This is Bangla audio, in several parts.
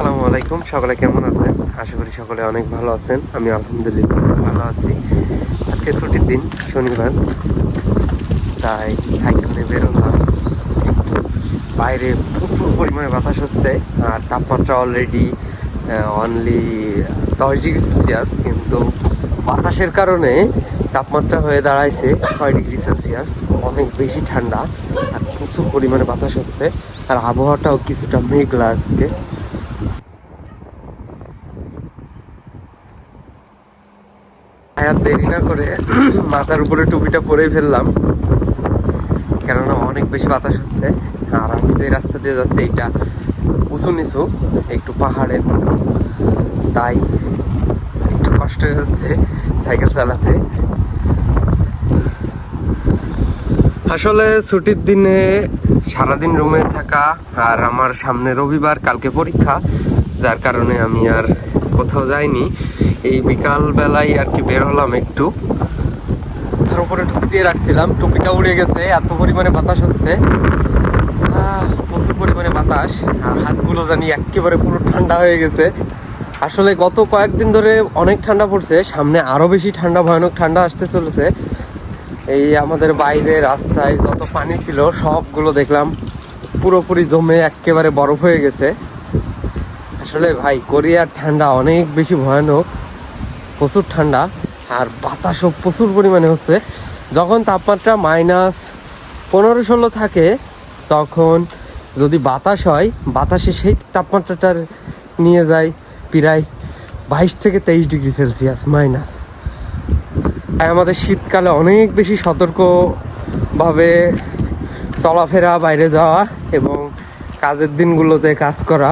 আসসালামু আলাইকুম, সকলে কেমন আছেন? আশা করি সকলে অনেক ভালো আছেন। আমি আলহামদুলিল্লাহ ভালো আছি। আজকে ছুটির দিন, শনিবার। তাই সাইকেল নিয়ে বেরোলাম বাইরে প্রচুর পরিমাণে বাতাস হচ্ছে, আর তাপমাত্রা অলরেডি অনলি দশ ডিগ্রি সেলসিয়াস কিন্তু বাতাসের কারণে তাপমাত্রা হয়ে দাঁড়াইছে ছয় ডিগ্রি সেলসিয়াস অনেক বেশি ঠান্ডা, আর প্রচুর পরিমাণে বাতাস হচ্ছে। আর আবহাওয়াটাও কিছুটা মেঘলা আজকে। আর দেরি না করে মাথার উপরে টুপিটা পরেই ফেললাম। কেননা অনেক বেশি বাতাস হচ্ছে। আর আমি যে রাস্তা দিয়ে যাচ্ছি, এইটা উঁচু নিচু, একটু পাহাড়ের তাই একটু কষ্ট হচ্ছে সাইকেল চালাতে। আসলে ছুটির দিনে সারাদিন রুমে থাকা আর আমার সামনে রবিবার, কালকে পরীক্ষা। যার কারণে আমি আর কোথাও যাইনি। এই বিকাল বেলায় আর কি বের হলাম একটু। তার উপরে টুপি দিয়ে রাখছিলাম। টুপিটা উড়ে গেছে, এত পরিমাণে বাতাস হচ্ছে। প্রচুর পরিমাণে বাতাস। আর হাতগুলো জানি একেবারে পুরো ঠান্ডা হয়ে গেছে। আসলে গত কয়েকদিন ধরে অনেক ঠান্ডা পড়ছে। সামনে আরও বেশি ঠান্ডা, ভয়ানক ঠান্ডা আসতে চলেছে। এই আমাদের বাইরে রাস্তায় যত পানি ছিল, সবগুলো দেখলাম পুরোপুরি জমে একেবারে বরফ হয়ে গেছে। আসলে ভাই, কোরিয়ার ঠান্ডা অনেক বেশি ভয়ানক, প্রচুর ঠান্ডা, আর বাতাসও প্রচুর পরিমাণে হচ্ছে। যখন তাপমাত্রা মাইনাস পনেরো ষোলো থাকে, তখন যদি বাতাস হয়, বাতাসে সেই তাপমাত্রাটার নিয়ে যায় প্রায় বাইশ থেকে তেইশ ডিগ্রি সেলসিয়াস মাইনাস তাই আমাদের শীতকালে অনেক বেশি সতর্কভাবে চলাফেরা, বাইরে যাওয়া এবং কাজের দিনগুলোতে কাজ করা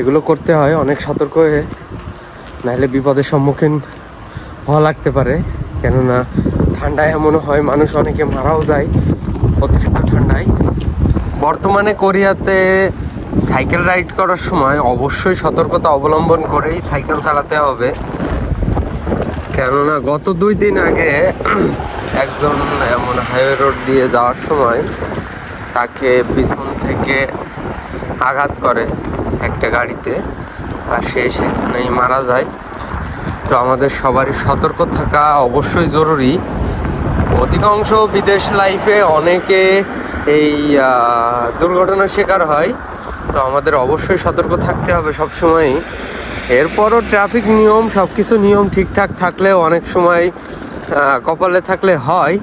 এগুলো করতে হয়, অনেক সতর্ক হয়ে। নাহলে বিপদের সম্মুখীন হওয়া লাগতে পারে। কেননা ঠান্ডায় এমন হয়, মানুষ অনেকে মারাও যায়, অতিরিক্ত ঠান্ডায়। বর্তমানে কোরিয়াতে সাইকেল রাইড করার সময় অবশ্যই সতর্কতা অবলম্বন করেই সাইকেল চালাতে হবে। কেননা গত দুই দিন আগে একজন এমন হাইওয়ে রোড দিয়ে যাওয়ার সময় তাকে পিছন থেকে আঘাত করে। একটা গাড়িতে আর সে সেখানেই মারা যায়। তো আমাদের সবারই সতর্ক থাকা অবশ্যই জরুরি। অধিকাংশ বিদেশ লাইফে অনেকে এই দুর্ঘটনার শিকার হয়। তো আমাদের অবশ্যই সতর্ক থাকতে হবে সবসময়ই। এরপরও ট্রাফিক নিয়ম সব কিছু নিয়ম ঠিকঠাক থাকলেও অনেক সময় কপালে থাকলে হয়।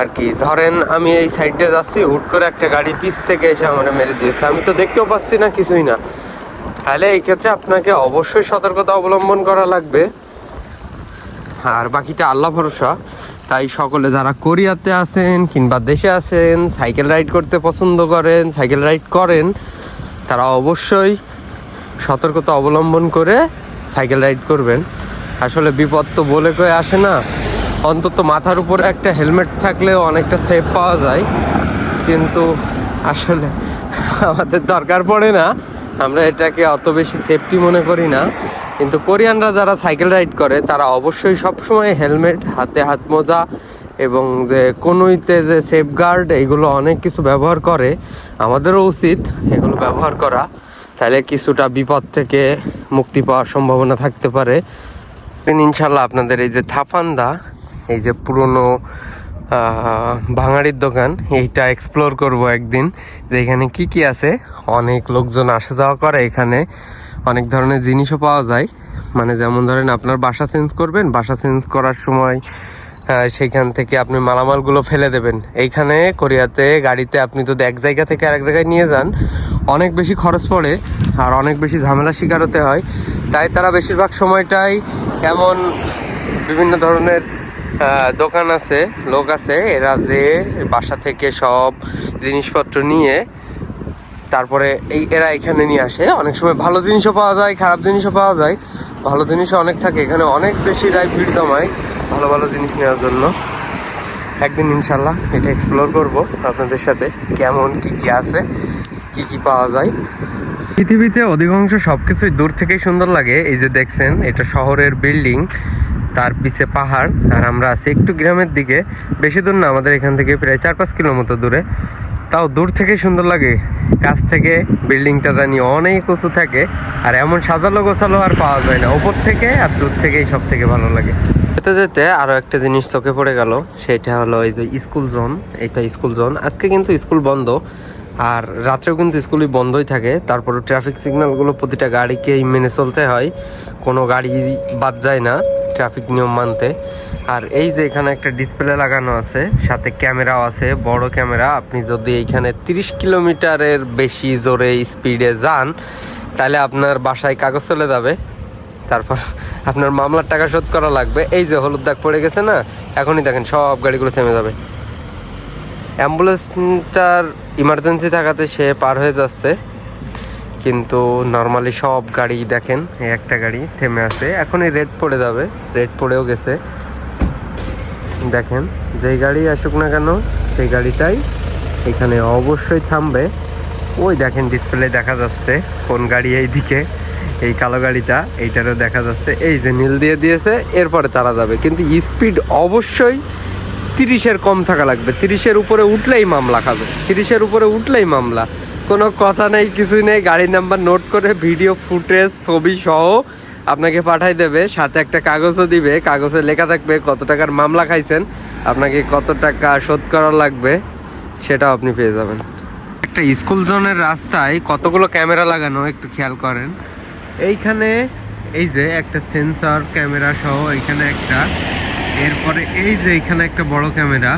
আর কি। ধরেন আমি এই সাইডে যাচ্ছি, হুট করে একটা গাড়ি পিছ থেকে এসে আমার মেরে দিয়েছে। আমি তো দেখতেও পাচ্ছি না, কিছুই না। তাহলে এই ক্ষেত্রে আপনাকে অবশ্যই সতর্কতা অবলম্বন করা লাগবে। আর বাকিটা আল্লাহ ভরসা। তাই সকলে যারা কোরিয়াতে আছেন কিংবা দেশে আছেন, সাইকেল রাইড করতে পছন্দ করেন, সাইকেল রাইড করেন, তারা অবশ্যই সতর্কতা অবলম্বন করে সাইকেল রাইড করবেন। আসলে বিপদ তো বলে কয়ে আসে না। অন্তত মাথার উপরে একটা হেলমেট থাকলেও অনেকটা সেফ পাওয়া যায়। কিন্তু আসলে আমাদের দরকার পড়ে না। আমরা এটাকে অত বেশি সেফটি মনে করি না। কিন্তু কোরিয়ানরা যারা সাইকেল রাইড করে, তারা অবশ্যই সবসময় হেলমেট, হাতে হাত মোজা এবং যে কোনোইতে যে সেফগার্ড এগুলো অনেক কিছু ব্যবহার করে। আমাদেরও উচিত এগুলো ব্যবহার করা। তাহলে কিছুটা বিপদ থেকে মুক্তি পাওয়ার সম্ভাবনা থাকতে পারে। ইনশাল্লাহ আপনাদের এই যে থাপান্দা এই যে পুরনো ভাঙাড়ির দোকান, এইটা এক্সপ্লোর করব একদিন। যে এখানে কি কি আছে? অনেক লোকজন আসা যাওয়া করে এখানে। অনেক ধরনের জিনিসও পাওয়া যায়। মানে যেমন ধরেন আপনার বাসা চেঞ্জ করবেন, বাসা চেঞ্জ করার সময় সেইখান থেকে আপনি মালামালগুলো ফেলে দেবেন। এইখানে কোরিয়াতে গাড়িতে আপনি যদি এক জায়গা থেকে আরেক জায়গায় নিয়ে যান, অনেক বেশি খরচ পড়ে আর অনেক বেশি ঝামেলার শিকার হতে হয়। তাই তারা বেশিরভাগ সময়টাই এমন বিভিন্ন ধরনের দোকান আছে, লোক আছে, এরা যে বাসা থেকে সব জিনিসপত্র নিয়ে তারপরে এই এরা এখানে নিয়ে আসে। অনেক সময় ভালো জিনিসও পাওয়া যায়, খারাপ জিনিসও পাওয়া যায়। ভালো জিনিসও অনেক থাকে। এখানে অনেক দেশিরাই ভিড় জমায় ভালো ভালো জিনিস নেওয়ার জন্য। একদিন ইনশাল্লাহ এটা এক্সপ্লোর করব আপনাদের সাথে, কেমন, কি কি আছে, কি কি পাওয়া যায়। পৃথিবীতে অধিকাংশ সবকিছুই দূর থেকেই সুন্দর লাগে। এই যে দেখছেন, এটা শহরের বিল্ডিং তার পিছে পাহাড়, আর আমরা আছি একটু গ্রামের দিকে। বেশি দূর না, আমাদের এখান থেকে প্রায় চার পাঁচ কিলোমিটার দূরে। তাও দূর থেকে সুন্দর লাগে। কাছ থেকে বিল্ডিংটা জানি অনেক উঁচু থাকে, আর এমন সাজালো গোছালো আর পাওয়া যায় না। ওপর থেকে আর দূর থেকেই সব থেকে ভালো লাগে। যেতে যেতে আরও একটা জিনিস চোখে পড়ে গেল, সেটা হলো এই যে স্কুল জোন। এটা স্কুল জোন। আজকে কিন্তু স্কুল বন্ধ, আর রাত্রেও কিন্তু স্কুলই বন্ধই থাকে। তারপরে ট্রাফিক সিগন্যালগুলো প্রতিটা গাড়িকেই মেনে চলতে হয়। কোনো গাড়ি বাদ যায় না। ট্রাফিক নিয়ম মানতে। আর এই যে এখানে একটা ডিসপ্লে লাগানো আছে, সাথে ক্যামেরাও আছে, বড় ক্যামেরা। আপনি যদি এইখানে তিরিশ কিলোমিটারের বেশি জোরে স্পিডে যান, তাহলে আপনার বাসায় কাগজ চলে যাবে। তারপর আপনার মামলার টাকা শোধ করা লাগবে। এই যে হলুদ দাগ পড়ে গেছে না, এখনই দেখেন, সব গাড়িগুলো থেমে যাবে। অ্যাম্বুলেন্সটার ইমার্জেন্সি থাকাতে সে পার হয়ে যাচ্ছে। কিন্তু নর্মালি সব গাড়ি দেখেন, এই একটা গাড়ি থেমে আছে। এখনই রেড পড়ে যাবে রেড পড়েও গেছে। দেখেন, যেই গাড়ি আসুক না কেন, সেই গাড়িটাই এখানে অবশ্যই থামবে। ওই দেখেন ডিসপ্লে দেখা যাচ্ছে কোন গাড়ি এই দিকে এই কালো গাড়িটা, এইটারও দেখা যাচ্ছে। এই যে নীল দিয়ে দিয়েছে, এরপরে তারা যাবে। কিন্তু স্পিড অবশ্যই তিরিশের কম থাকা লাগবে। তিরিশের উপরে উঠলেই মামলা খাবে। তিরিশের উপরে উঠলেই মামলা। কোনো কথা নেই, কিছুই নেই। গাড়ির নাম্বার নোট করে ভিডিও ফুটেজ ছবি সহ আপনাকে পাঠাই দেবে। সাথে একটা কাগজও দিবে। কাগজে লেখা থাকবে কত টাকার মামলা খাইছেন, আপনাকে কত টাকা শোধ করা লাগবে, সেটাও আপনি পেয়ে যাবেন। একটা স্কুল জোনের রাস্তায় কতগুলো ক্যামেরা লাগানো, একটু খেয়াল করেন। এইখানে, এই যে একটা সেন্সর ক্যামেরা সহ এইখানে একটা, এরপরে এই যে এইখানে একটা বড় ক্যামেরা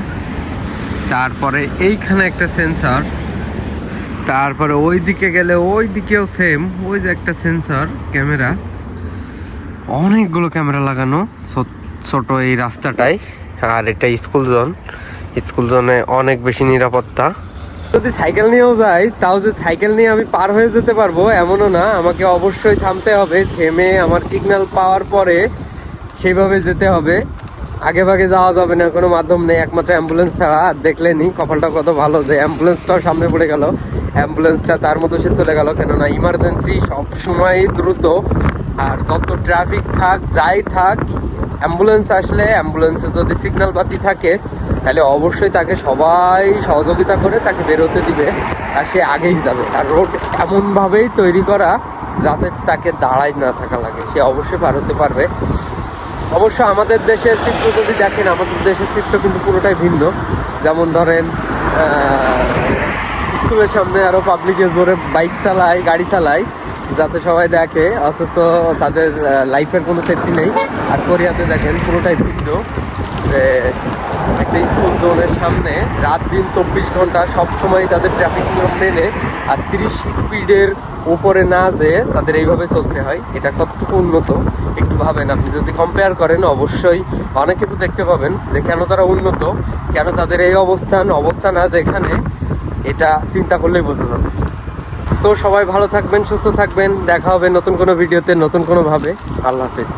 তারপরে এইখানে একটা সেন্সর তারপরে ওই দিকে গেলে ওই দিকেও সেম ওই যে একটা সেন্সর ক্যামেরা অনেকগুলো ক্যামেরা লাগানো ছোট এই রাস্তাটায়, আর এটা স্কুল জোন স্কুল জোনে অনেক বেশি নিরাপত্তা। যদি সাইকেল নিয়েও যাই, তাও যে সাইকেল নিয়ে আমি পার হয়ে যেতে পারব, এমনও না। আমাকে অবশ্যই থামতে হবে, থেমে আমার সিগন্যাল পাওয়ার পরে সেইভাবে যেতে হবে। আগে ভাগে যাওয়া যাবে না, কোনো মাধ্যম নেই, একমাত্র অ্যাম্বুলেন্স ছাড়া। আর দেখলেনি কপালটা কত ভালো যে অ্যাম্বুলেন্সটাও সামনে পড়ে গেল। অ্যাম্বুলেন্সটা তার মতো সে চলে গেল, কেননা ইমার্জেন্সি সব সময় দ্রুত। আর যত ট্রাফিক থাক, যাই থাক অ্যাম্বুলেন্স আসলে অ্যাম্বুলেন্সে যদি সিগন্যাল বাতি থাকে, তাহলে অবশ্যই তাকে সবাই সহযোগিতা করে তাকে বেরোতে দিবে, আর সে আগেই যাবে। আর রোড এমনভাবেই তৈরি করা যাতে তাকে দাঁড়াই না থাকা লাগে, সে অবশ্যই পার হতে পারবে। অবশ্য আমাদের দেশের চিত্র যদি দেখেন, আমাদের দেশের চিত্র কিন্তু পুরোটাই ভিন্ন। যেমন ধরেন স্কুলের সামনে আরও পাবলিকে জোরে বাইক চালায়, গাড়ি চালায়, যাতে সবাই দেখে। অথচ তাদের লাইফের কোনো সেফটি নেই। আর কোরিয়াতে দেখেন, পুরোটাই ভিন্ন। যে একটা স্কুল জোনের সামনে রাত দিন চব্বিশ ঘণ্টা সব সময় তাদের ট্রাফিক নিয়ম মেনে আর তিরিশ স্পিডের উপরে না যেয়ে তাদের এইভাবে চলতে হয়, এটা কতটুকু উন্নত একটু ভাবেন আপনি। যদি কম্পেয়ার করেন, অবশ্যই অনেক কিছু দেখতে পাবেন যে কেন তারা উন্নত, কেন তাদের এই অবস্থান অবস্থান আজ এখানে, এটা চিন্তা করলেই বোঝা যাবে। তো সবাই ভালো থাকবেন, সুস্থ থাকবেন, দেখা হবে নতুন কোনো ভিডিওতে, নতুন কোনোভাবে। আল্লাহ হাফিজ।